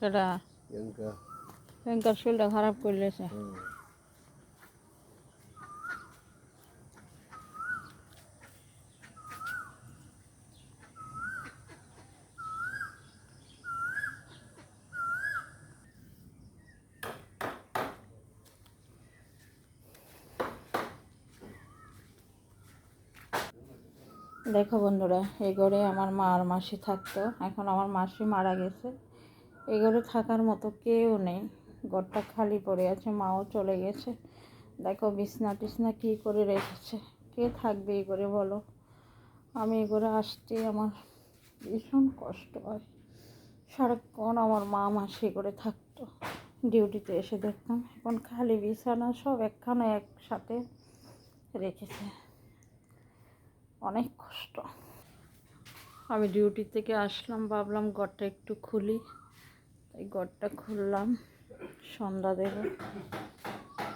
কেডা? এনকার শরীরটা খারাপ করলেছে দেখো বন্ধুরা, এই ঘরে আমার মা আর মাসি থাকতো। এখন আমার মাসি মারা গেছে। এই ঘরে থাকার মতো কেউ নেই। ঘরটা খালি পড়ে আছে, মাও চলে গেছে। দেখো বিছনা টিছনা কী করে রেখেছে। কে থাকবে এই ঘরে বলো? আমি এই ঘরে আসতে আমার ভীষণ কষ্ট হয়। সারাক্ষণ আমার মা মাসি করে থাকতো। ডিউটিতে এসে দেখতাম, এখন খালি বিছানা সব একখানে একসাথে রেখেছে। অনেক কষ্ট। আমি ডিউটি থেকে আসলাম, ভাবলাম ঘরটা একটু খুলি। তাই ঘরটা খুললাম, সন্ধ্যা দেব।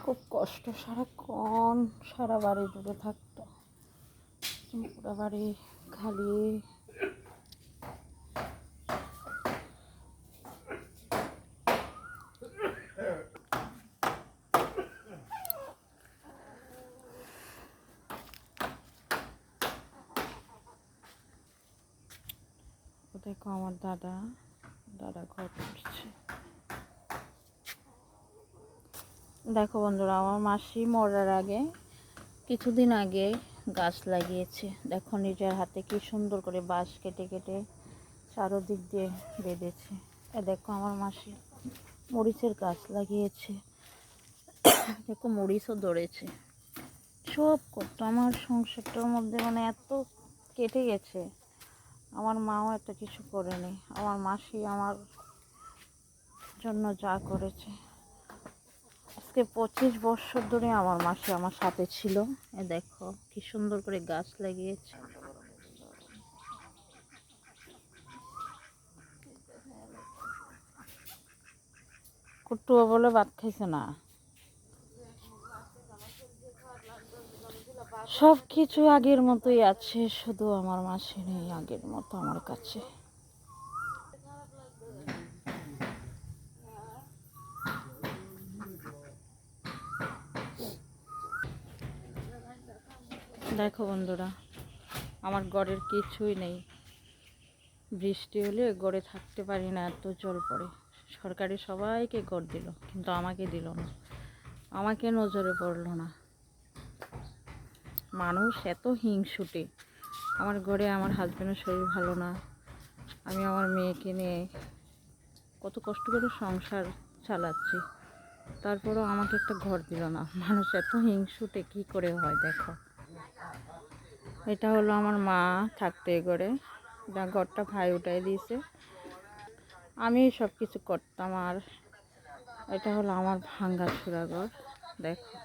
খুব কষ্ট, সারাক্ষণ সারা বাড়ি দূরে থাকতো পুরো বাড়ি খালি। দেখো আমার দাদা দাদা ঘর করছে। দেখো বন্ধুরা, আমার মাসি মরার আগে কিছুদিন আগে গাছ লাগিয়েছে। দেখো নিজের হাতে কি সুন্দর করে বাঁশ কেটে কেটে চারোদিক দিয়ে বেঁধেছে। দেখো আমার মাসি মরিচের গাছ লাগিয়েছে। দেখো মরিচও ধরেছে। সব করতো আমার সংসারটার মধ্যে মানে এত কেটে গেছে। আমার মাও এত কিছু করেনি। আমার মাসি আমার জন্য যা করেছে। আজকে পঁচিশ বছর ধরে আমার মাসি আমার সাথে ছিল। এ দেখো, কি সুন্দর করে গাছ লাগিয়েছে। কুট্টুয়া বলে ভাত খাইছে না। সব কিছু আগের মতোই আছে, শুধু আমার মাসি নেই আগের মতো আমার কাছে। দেখো বন্ধুরা, আমার গড়ের কিছুই নেই। বৃষ্টি হলে গড়ে থাকতে পারি না, এত জল পড়ে। সরকারি সবাইকে গড় দিল, কিন্তু আমাকে দিল না। আমাকে নজরে পড়ল না। মানুষ এত হিংসুটে। আমার ঘরে আমার হাজব্যান্ডের শরীর ভালো না। আমি আমার মেয়েকে নিয়ে কত কষ্ট করে সংসার চালাচ্ছি। তারপরেও আমাকে একটা ঘর দিল না। মানুষ এত হিংসুটে, কী করে হয় দেখো। এটা হলো আমার মা থাকতে ঘরে। ঘরটা ভাই উঠাই দিয়েছে। আমি সব কিছু করতাম আর এটা হলো আমার ভাঙ্গা ছুরা ঘর। দেখো।